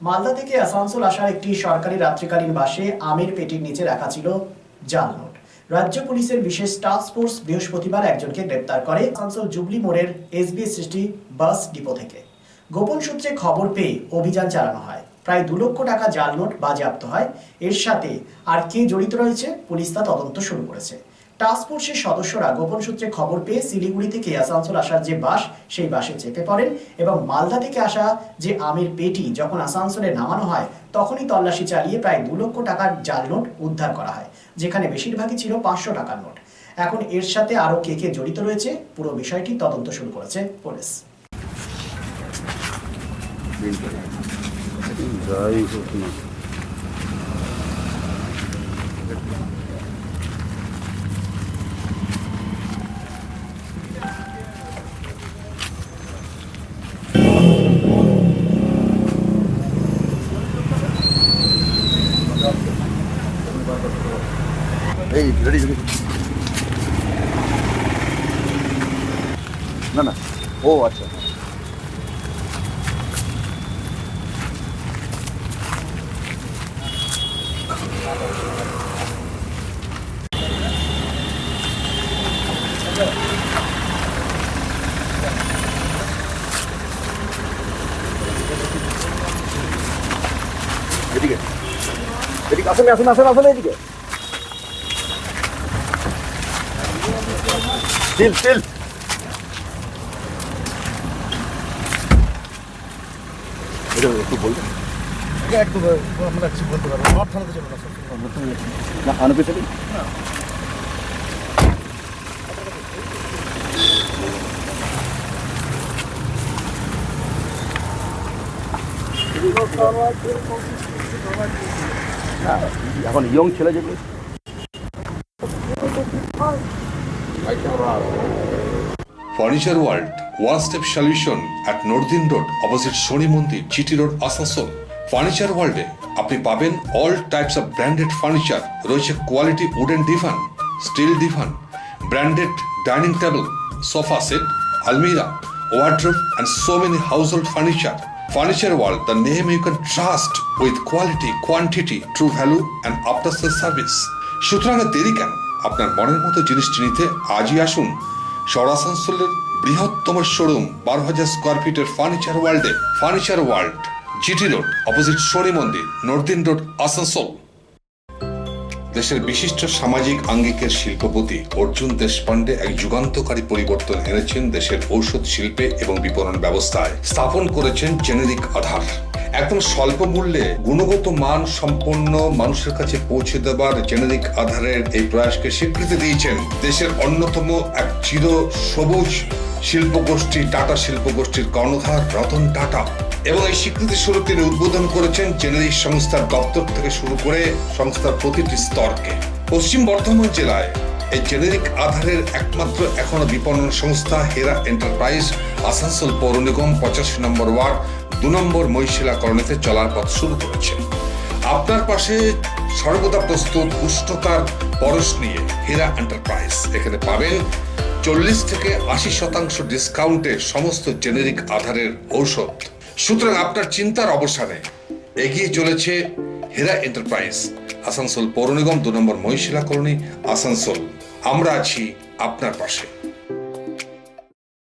মালদা থেকে আসানসোল আসার একটি সরকারি রাত্রিকালীন বাসে আমের পেটির নিচে রাখা ছিল জাল নোট রাজ্য পুলিশের বিশেষ টাস্ক ফোর্স বৃহস্পতিবার একজনকে গ্রেপ্তার করে আসানসোল জুবলি মোড়ের এসবি সৃষ্টি বাস ডিপো থেকে। গোপন সূত্রে খবর পেয়ে অভিযান চালানো হয়। প্রায় দু লক্ষ টাকা জাল নোট বাজেয়াপ্ত হয়। এর সাথে আর কে জড়িত রয়েছে, পুলিশ তা তদন্ত শুরু করেছে। টাস্ক ফোর্সের সদস্যরা গোপন সূত্রে খবর পেয়ে শিলিগুড়ি থেকে আসানসোল আসার যে বাস, সেই বাসে চেপে পড়েন এবং মালদা থেকে আসা যে আমের পেটি যখন আসানসোলে নামানো হয়, তখনই তল্লাশি চালিয়ে প্রায় দু লক্ষ টাকার জাল নোট উদ্ধার করা হয়, যেখানে বেশিরভাগই ছিল পাঁচশো টাকার নোট। এখন এর সাথে আরও কে কে জড়িত রয়েছে, পুরো বিষয়টি তদন্ত শুরু করেছে পুলিশ। যাই হোক না না না। ও আচ্ছা। এদিকে। এদিকে আসুন আসুন আসুন আসুন এদিকে। স্টিল স্টিল এটা একটু বলবেন? একটু আমরা কিছু বলতে পারব নর্থ থানাতে চলে না আনবে থেকে এখন ইয়ং ছেলে যেগুলো। Furniture world one step solution at northern road opposite Shani Mandir GT road Asansol furniture ওয়ার্ল্ডে আপনি পাবেন all types of branded furniture রয়েছে quality wooden divan steel divan branded dining table sofa set আলমিরা wardrobe and so many household furniture furniture world the name you can trust with quality quantity true value and after sale service সুতরাং দেরি কেন? আপনার মনের মতো জিনিসটি নিতে আজই আসুন শহর বৃহত্তম শোরুম বারো হাজার স্কোয়ার ফিটের ফার্নিচার ওয়ার্ল্ডে furniture world GT road opposite Shani Mandir northern road Asansol. দেশের বিশিষ্ট সামাজিক আঙ্গিকের শিল্পপতি অর্জুন দেশপান্ডে এক যুগান্তকারী পরিবর্তন এনেছেন দেশের ঔষধ শিল্পে এবং বিপণন ব্যবস্থায়। স্থাপন করেছেন জেনেরিক আধার। একদম স্বল্প মূল্যে গুণগত মান সম্পন্ন মানুষের কাছে পৌঁছে দেবার জেনেরিক আধারের এই প্রয়াসকে স্বীকৃতি দিয়েছেন দেশের অন্যতম এক চির সবুজ শিল্পগোষ্ঠী, টাটা শিল্পগোষ্ঠীর কর্ণধার রতন টাটা। এবং এই স্বীকৃতি স্বরূপ তিনি উদ্বোধন করেছেন জেনেরিক সংস্থার দপ্তর থেকে শুরু করে সংস্থার প্রতিটি স্তরকে। পশ্চিম বর্ধমান জেলায় এই জেনেরিক আধারের একমাত্র এখনও বিপণন সংস্থা হেরা এন্টারপ্রাইজ আসানসোল পৌর নিগম, পঁচাশি নম্বর ওয়ার্ড, দু নম্বর মহিশিলা কলোনিতে চলার পথ শুরু করেছে। আপনার পাশে সর্বদা প্রস্তুত উষ্ণতার পরশ নিয়ে হেরা এন্টারপ্রাইজ এখানে পাবেন চল্লিশ থেকে আশি শতাংশ ডিসকাউন্টে সমস্ত জেনেরিক আধারের ঔষধ। সুতরাং আপনার চিন্তার অবসানে এগিয়ে চলেছে হেরা এন্টারপ্রাইজ আসানসোল পৌর নিগম দু নম্বর মহিশিলা কলোনি আসানসোল। আমরা আছি আপনার পাশে।